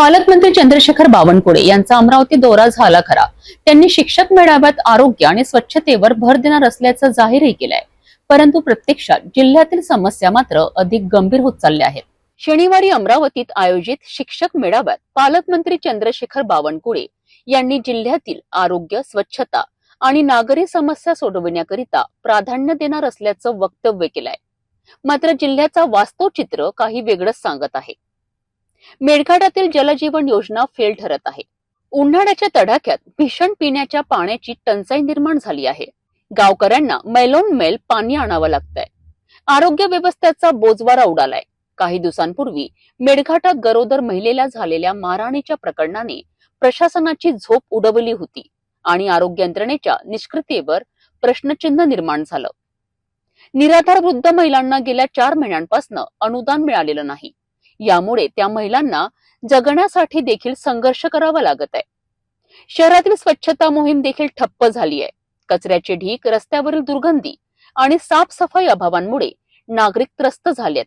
पालकमंत्री चंद्रशेखर बावनकुळे यांचा अमरावती दौरा झाला खरा. त्यांनी शिक्षक मेळाव्यात आरोग्य आणि स्वच्छतेवर भर देणार असल्याचं जाहीरही केलंय. परंतु प्रत्यक्षात जिल्ह्यातील समस्या मात्र अधिक गंभीर होत चालल्या आहेत. शनिवारी अमरावतीत आयोजित शिक्षक मेळाव्यात पालकमंत्री चंद्रशेखर बावनकुळे यांनी जिल्ह्यातील आरोग्य स्वच्छता आणि नागरी समस्या सोडविण्याकरिता प्राधान्य देणार असल्याचं वक्तव्य केलंय. मात्र जिल्ह्याचा वास्तव चित्र काही वेगळंच सांगत आहे. मेळघाटातील जलजीवन योजना फेल ठरत आहे. उन्हाळ्याच्या तडाख्यात भीषण पिण्याच्या पाण्याची टंचाई निर्माण झाली आहे. गावकऱ्यांना मैलोन मैल पाणी आणावं लागतंय. आरोग्य व्यवस्थेचा बोजवारा उडालाय. काही दिवसांपूर्वी मेळघाटात गरोदर महिलेला झालेल्या मारहाणीच्या प्रकरणाने प्रशासनाची झोप उडवली होती आणि आरोग्य यंत्रणेच्या निष्क्रियतेवर प्रश्नचिन्ह निर्माण झालं. निराधार वृद्ध महिलांना गेल्या चार महिन्यांपासून अनुदान मिळालेलं नाही. यामुळे त्या महिलांना जगण्यासाठी देखील संघर्ष करावा लागत आहे. शहरातील स्वच्छता मोहीम देखील ठप्प झाली आहे. कचऱ्याचे ढीक रस्त्यावरील दुर्गंधी आणि साफसफाई अभावांमुळे नागरिक त्रस्त झालेत.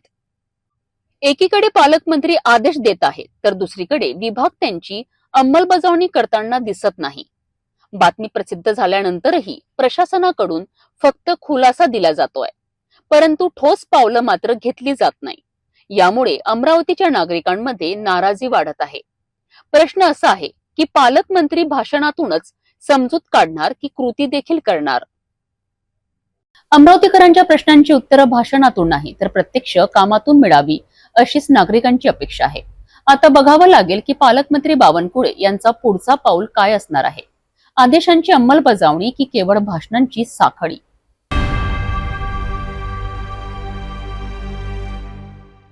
एकीकडे पालकमंत्री आदेश देत आहेत तर दुसरीकडे विभाग त्यांची अंमलबजावणी करताना दिसत नाही. बातमी प्रसिद्ध झाल्यानंतरही प्रशासनाकडून फक्त खुलासा दिला जातोय. परंतु ठोस पावलं मात्र घेतली जात नाही. यामुळे अमरावतीच्या नागरिकांमध्ये नाराजी वाढत आहे. प्रश्न असा आहे की पालकमंत्री भाषणातूनच समजूत काढणार की कृती देखील करणार? अमरावतीकरांच्या प्रश्नांची उत्तरं भाषणातून नाही तर प्रत्यक्ष कामातून मिळावी अशीच नागरिकांची अपेक्षा आहे. आता बघावं लागेल की पालकमंत्री बावनकुळे यांचा पुढचा पाऊल काय असणार आहे. आदेशांची अंमलबजावणी की केवळ भाषणांची साखळी?